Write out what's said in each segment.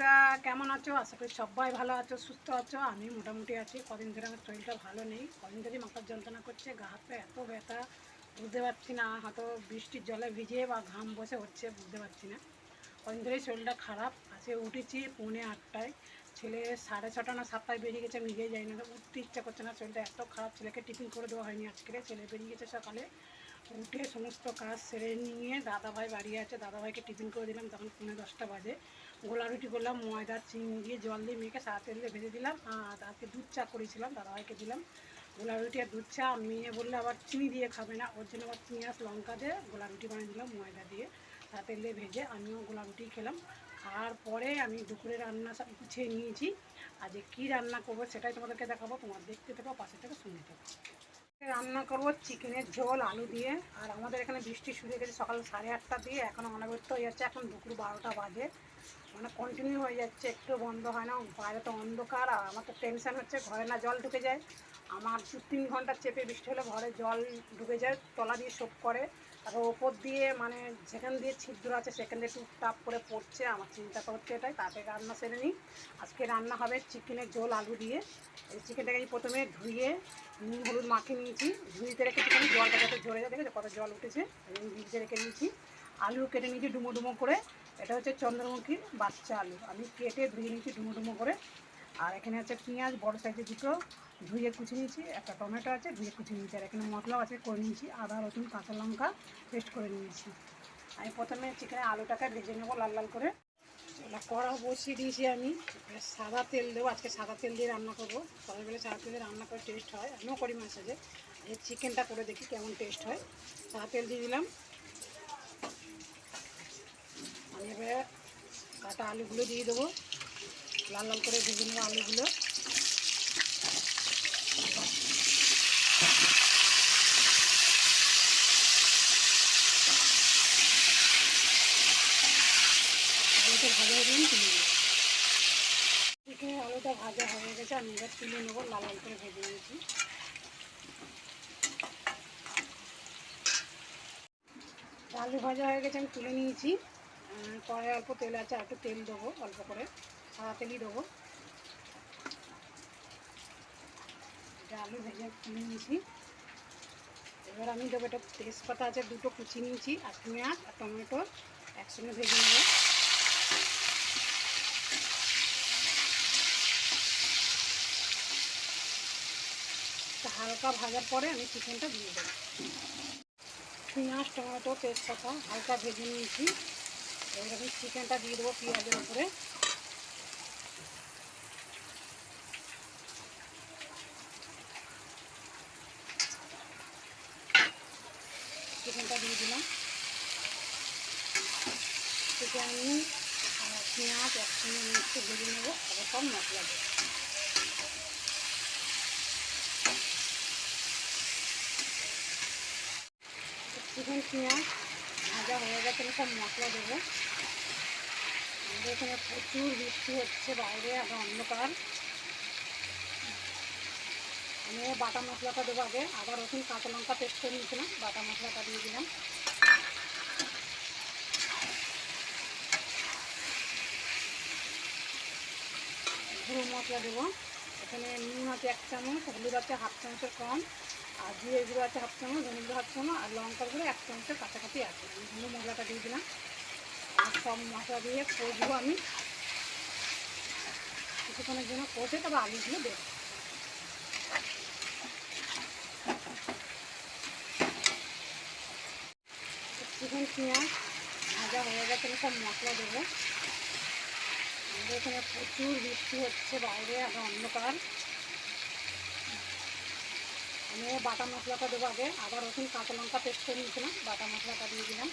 বন্ধুরা, কেমন আছো? আশা করি সবাই ভালো আছো, সুস্থ আছো। আমি মোটামুটি আছি। কদিন ধরে আমার শরীরটা ভালো নেই। কদিন ধরেই মাথার যন্ত্রণা করছে, গা হাত এত ব্যথা, বুঝতে পারছি না। হয়তো বৃষ্টির জলে ভিজে বা ঘাম বসে হচ্ছে, বুঝতে পারছি না। কদিন ধরেই শরীরটা খারাপ। আজকে উঠেছি পৌনে আটটায়। ছেলে সাড়ে ছটা না সাতটায় বেরিয়ে গেছে, আমি নিজেই যাই না। উঠতে ইচ্ছা করছে না, শরীরটা এত খারাপ। ছেলেকে টিফিন করে দেওয়া হয়নি আজকে। ছেলে বেরিয়ে গেছে সকালে। উঠে সমস্ত কাজ সেরে নিয়ে দাদাভাই বাড়ি আছে। দাদাভাইকে টিফিন করে দিলাম, তখন পৌনে দশটা বাজে। গোলা রুটি করলাম, ময়দা, চিনি দিয়ে জল দিয়ে মেখে সাদা তেল দিয়ে ভেজে দিলাম, আর আজকে দুধ চা করেছিলাম দাদাভাইকে দিলাম। গোলা রুটি আর দুধ চা, মেয়ে বললে আবার চিনি দিয়ে খাবে না, ওর জন্য আবার পেঁয়াজ লঙ্কা দিয়ে গোলা রুটি বানিয়ে দিলাম, ময়দা দিয়ে সাদা তেল দিয়ে ভেজে আমিও গোলা রুটি খেলাম। খাওয়ার পরে আমি দুপুরে রান্না সব গুছিয়ে নিয়েছি। আজ কী রান্না করব সেটাই তোমাদেরকে দেখাবো, তোমার দেখতে থাকো, পাশে থেকে শুনে থাকো। রান্না করব চিকেনের ঝোল, আলু দিয়ে, আর আমাদের এখানে বৃষ্টি শুরু হয়ে গেছে সকাল সাড়ে আটটা দিয়ে, এখন অনবরত হয়ে যাচ্ছে, এখন দুপুর বারোটা বাজে। মানে কন্টিনিউ হয়ে যাচ্ছে, একটু বন্ধ হয় না, বাইরে তো অন্ধকার, আর আমার তো টেনশন হচ্ছে, ঘরে না জল ঢুকে যায়। আমার দু তিন ঘণ্টা চেপে বৃষ্টি হলে ঘরে জল ঢুকে যায়, তলা দিয়ে শোক করে, তারপর ওপর দিয়ে মানে যেখান দিয়ে ছিদ্র আছে, সেখান দিয়ে টুপটাপ করে পড়ছে, আমার চিন্তা হচ্ছে এটাই, তাতে রান্না সেরে নিই। আজকে রান্না হবে চিকেনের ঝোল আলু দিয়ে। এই চিকেনটাকে আমি প্রথমে ধুয়ে নুন, হলুদ মাখিয়ে নিয়েছি। ধুইতে রেখেছি জলটা যাতে ঝরে যায়, দেখেছ কত জল উঠেছে? আমি ভিজে রেখে নিয়েছি আলু কেটে নিয়েছি ডুমো ডুমো করে। এটা হচ্ছে চন্দ্রমুখীর বাচ্চা আলু। আমি কেটে ধুয়ে নিয়েছি ডুমো ডুমো করে। আর এখানে আছে পেঁয়াজ, বড় সাইজের দুটো। ধুয়ে কুচি নিয়েছি। একটা টমেটো আছে, ধুয়ে কুচি নিয়েছি। আর এখানে মশলাও আছে, করে নিয়েছি। আদা, রসুন, কাঁচা লঙ্কা পেস্ট করে নিয়েছি। আমি প্রথমে চিকেনের আলুটাকে ভেজে নেব লাল লাল করে। কড়া বসিয়ে দিয়েছি আমি। সাদা তেল দেবো। আজকে সাদা তেল দিয়ে রান্না করব। সকালবেলা সাদা তেল দিয়ে রান্না করে টেস্ট হয়। আমিও করি মাঝে এই চিকেনটা করে দেখি কেমন টেস্ট হয়। সাদা তেল দিয়ে দিলাম আমি এবার কাটা আলুগুলো দিয়ে দেবো। লাল লাল করে ভেজে নেব আলুগুলো। আলুটা ভাজা হয়ে গেলে তুলে চিকেন আলুটা ভাজা হয়ে গেছে, আমি এবার তুলে নেব, লাল লাল করে ভেজে নিয়েছি। আলু ভাজা হয়ে গেছে, আমি তুলে নিয়েছি। কড়াই অল্প তেল আছে, আর একটু তেল দেবো, অল্প করে। সাদা তেলই দেবো। আলু ভেজে নিয়েছি। এবার আমি দেবো এটা তেজপাতা আছে, দুটো কুচি নিয়েছি, আর পেঁয়াজ আর টমেটো একসঙ্গে ভেজে নেব। হালকা ভাজার পরে আমি চিকেনটা দিয়ে দেবো। পেঁয়াজ, টমেটো, তেজপাতা হালকা ভেজে নিয়েছি। এবার চিকেনটা দিয়ে দেবো পেঁয়াজের উপরে। চিকেনটা দিয়ে দিলাম। চিকেন পেঁয়াজ একসঙ্গে একটু ভেজে নেব, তারপর সব মশলা দেবো। চিকেন, পেঁয়াজ ভাজা হয়ে গেছে সব মশলা দেবো। আমাদের এখানে প্রচুর বৃষ্টি হচ্ছে বাইরে আর অন্ধকার। আমি বাটা মশলাটা দেবো আগে। আবার রসুন, কাঁচা লঙ্কা পেস্ট করে নিয়েছিলাম, বাটা মশলাটা দিয়ে দিলাম। গুঁড়ো মশলা দেবো। এখানে নুন আছে এক চামচ, হলুদ আছে হাফ চামচের কম। আর জিরে গুঁড়ো আছে হাফ চামচ, ধনে গুঁড়ো হাফ চামচ আর লঙ্কার গুঁড়ো এক চামচের কাছাকাছি আছে। গুঁড়ো মশলাটা দিয়ে দিলাম। আর সব মশলা দিয়ে কষবো আমি। কিছুক্ষণের জন্য কষে তবে আলুগুলো দেবো। চিকেন পেঁয়াজ ভাজা হয়ে গেছে সব মশলা দেবো। আমাদের এখানে প্রচুর বৃষ্টি হচ্ছে, বাইরে আর অন্ধকার। আমি বাটা মশলাটা দেবো আগে। আবার রসুন, কাঁচা লঙ্কা পেস্ট করে নিয়েছিলাম। বাটা মশলাটা দিয়ে দিলাম।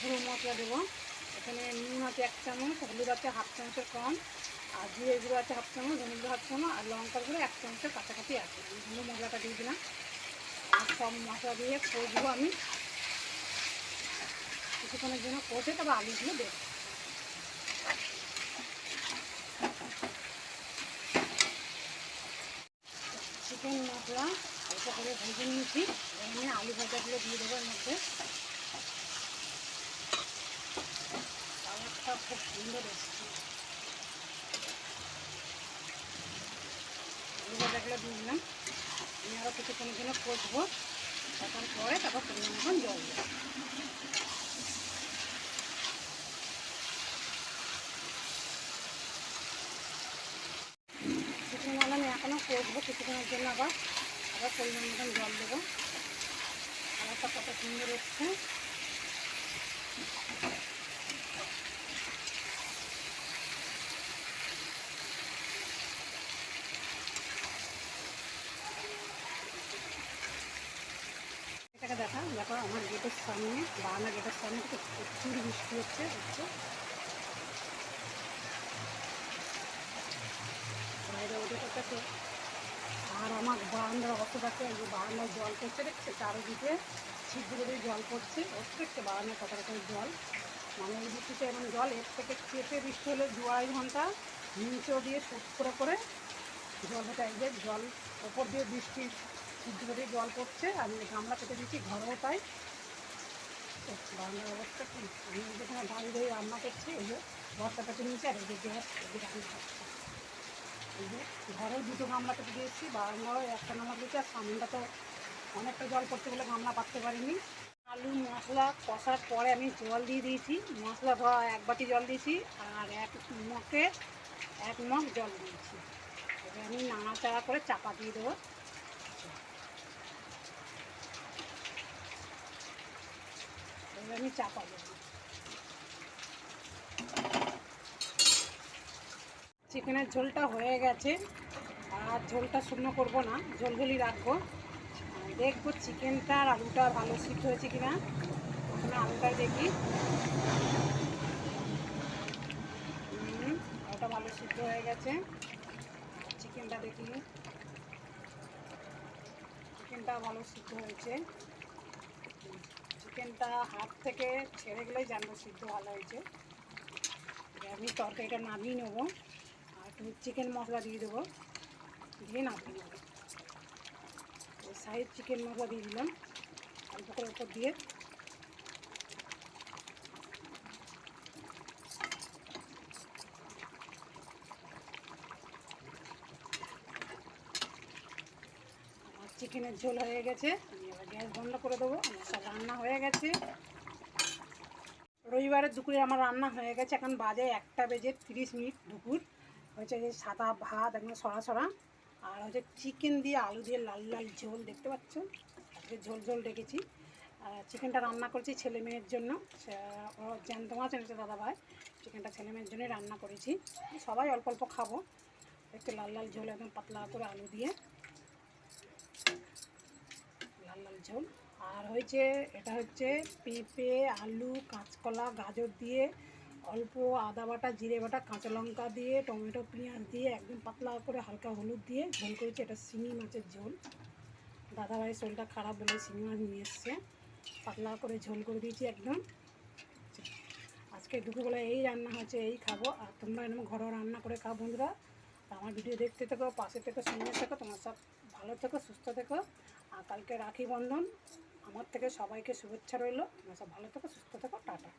গুঁড়ো মশলা দেবো। এখানে নুন আছে এক চামচ, হলুদ আছে হাফ চামচের কম, আর জিরে গুঁড়ো আছে হাফ চামচ ধনে গুঁড়ো হাফ চামচ, আর লঙ্কার গুঁড়ো এক চামচের কাছাকাছি আছে। গুঁড়ো মশলাটা দিয়ে দিলাম। আর সব মশলা দিয়ে কষবো আমি। কিছুক্ষণের জন্য কষে তবে আলুগুলো দেবো। চিকেন মশলা হালকা করে ভেজে নিয়েছি। এখানে আলু ভাজা মশলাগুলো দিয়ে দেবো এর মধ্যে। কালারটা খুব সুন্দর এসছে। আলু ভাজাগুলো দিয়ে দিলাম। আমি আরও কিছুক্ষণের জন্য কষবো। তখন পরে তারপর পরিমাণ জল দেবো কিছুক্ষণ মানে কষবো কিছুক্ষণের জন্য আবার আবার পরিমাণ মতন জল দেবো। কালারটা কত সুন্দর এসছে এটাকে দেখা, দেখো আমার গেটের সামনে, বারান্দা গেটের সামনে থেকে প্রচুর বৃষ্টি হচ্ছে হচ্ছে। বাইরে ওঠে করতেছে আর আমার বারান্দার অবস্থাটাকে এই যে বারান্দায় জল পড়ছে, দেখছে? চারিদিকে ছিদ্র দিয়ে জল পড়ছে প্রত্যেকটা বারান্দায় কত রকমের জল। মানে এই বৃষ্টিতে এমন জল, এর থেকে চেপে বৃষ্টি হলে দু আড়াই ঘণ্টা নিচেও দিয়ে সুট করে করে জল হতে এই যে জল, ওপর দিয়ে বৃষ্টি ছিদ্র দিয়ে জল পড়ছে, আমি গামলা কেটে দিচ্ছি ঘরেও তাই। বারান্দার অবস্থা কি? আমি যেখানে দাঁড়িয়ে দাঁড়িয়ে রান্না করছি, এই যে পেটে নিচে আর এই যে গ্যাস রান্না করছি ঘরেও দুটো গামলা কেটে দিয়েছি বারান্দাও একটা গামলা দিয়েছি আর সামনেটা তো অনেকটা জল পড়ছে বলে গামলা পাততে পারিনি। আলু, মশলা কষার পরে আমি জল দিয়ে দিয়েছি, মশলা এক বাটি জল দিয়েছি, আর এক মগে এক মগ জল দিয়েছি। এবার আমি নাড়াচাড়া করে চাপা দিয়ে দেবো। এবার আমি চাপা দেবো। চিকেনের ঝোলটা হয়ে গেছে। আর ঝোলটা শুকনো করব না ঝোল ঝোলই রাখব দেখব চিকেনটা আর আলুটা ভালো সিদ্ধ হয়েছে কিনা। প্রথমে আলুটা দেখি। আলুটা ভালো সিদ্ধ হয়ে গেছে। চিকেনটা দেখি। চিকেনটা ভালো সিদ্ধ হয়েছে। চিকেনটা হাত থেকে ছেড়ে গেলেই জানব সিদ্ধ ভালো হয়েছে। আমি তরকারিটা নামিয়ে নেব। চিকেন মশলা দিয়ে দেবো। দিয়ে নামিয়ে নেব। সাইড চিকেন মশলা দিয়ে দিলাম। অল্প করে উপর দিয়ে। চিকেনের ঝোল হয়ে গেছে। এবার গ্যাস বন্ধ করে দেবো। আমার সব রান্না হয়ে গেছে। রবিবারের দুপুরে আমার রান্না হয়ে গেছে। এখন বাজে একটা বেজে তিরিশ মিনিট দুপুর। হচ্ছে যে সাদা ভাত, একদম সরা সরা। আর হচ্ছে চিকেন দিয়ে আলু দিয়ে লাল লাল ঝোল, দেখতে পাচ্ছ? আজকে ঝোল ঝোল রেখেছি চিকেনটা রান্না করছি ছেলে মেয়ের জন্য। জ্যান্ত মাছ এনেছে দাদা ভাই? চিকেনটা ছেলে মেয়ের জন্যই রান্না করেছি। সবাই অল্প অল্প খাব। একটু লাল লাল ঝোল, একদম পাতলা করে আলু দিয়ে। লাল লাল ঝোল। আর হয়েছে, এটা হচ্ছে পেঁপে, আলু, কাঁচকলা, গাজর দিয়ে অল্প আদা বাটা, জিরে বাটা, কাঁচা লঙ্কা দিয়ে, টমেটো, পেঁয়াজ দিয়ে, একদম পাতলা করে হালকা হলুদ দিয়ে ঝোল করেছি। এটা শিঙি মাছের ঝোল। দাদাভাই শরীরটা খারাপ বলে শিঙি মাছ নিয়ে এসছে। পাতলা করে ঝোল করে দিয়েছি একদম। আজকে দুপুরবেলা এই রান্না হচ্ছে, এই খাব। আর তোমরা এরকম ঘরোয়া রান্না করে খাও বন্ধুরা। আমার ভিডিও দেখতে থেকো, পাশে থেকে, সঙ্গে থেকো। তোমার সব ভালো থেকো, সুস্থ থেকো। আর কালকে রাখি বন্ধন। আমার থেকে সবাইকে শুভেচ্ছা রইল। তোমরা সব ভালো থেকো, সুস্থ থেকো। টাটা।